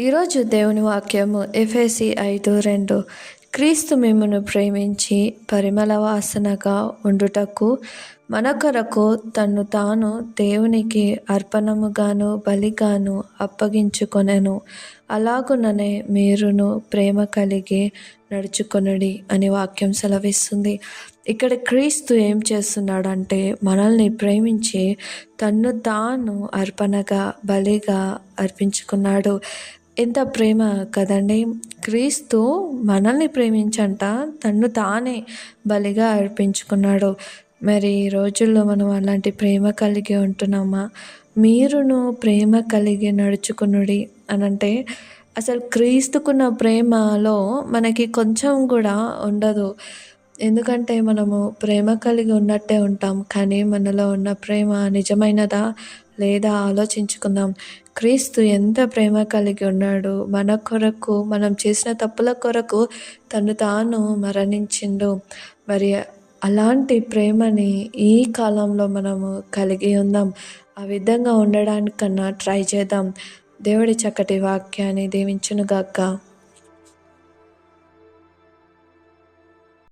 ఈరోజు దేవుని వాక్యము ఎఫ్ఎసి ఐదు రెండు. క్రీస్తు మిమ్మను ప్రేమించి పరిమళ వాసనగా ఉండుటకు మన కొరకు తను తాను దేవునికి అర్పణముగాను బలిగాను అప్పగించుకొనెను. అలాగుననే మీరును ప్రేమ కలిగి నడుచుకొనడి అని వాక్యం సెలవిస్తుంది. ఇక్కడ క్రీస్తు ఏం చేస్తున్నాడంటే మనల్ని ప్రేమించి తన్ను తాను అర్పణగా బలిగా అర్పించుకున్నాడు. ఎంత ప్రేమ కదండి. క్రీస్తు మనల్ని ప్రేమించంట. తన్ను తానే బలిగా అర్పించుకున్నాడు. మరి ఈ రోజుల్లో మనం అలాంటి ప్రేమ కలిగి ఉంటున్నామా? మీరును ప్రేమ కలిగి నడుచుకునుడి అని అంటే అసలు క్రీస్తుకున్న ప్రేమలో మనకి కొంచెం కూడా ఉండదు. ఎందుకంటే మనము ప్రేమ కలిగి ఉన్నట్టే ఉంటాం. కానీ మనలో ఉన్న ప్రేమ నిజమైనదా? లేదా ఆలోచించుకుందాం. క్రీస్తు ఎంత ప్రేమ కలిగి ఉన్నాడు? మన కొరకు మనం చేసిన తప్పుల కొరకు తను తాను మరణించిండు. మరి అలాంటి ప్రేమని ఈ కాలంలో మనము కలిగి ఉందాం. ఆ విధంగా ఉండడానికన్నా ట్రై చేద్దాం. దేవుడి చక్కటి వాక్యాన్ని దీవించునుగాక.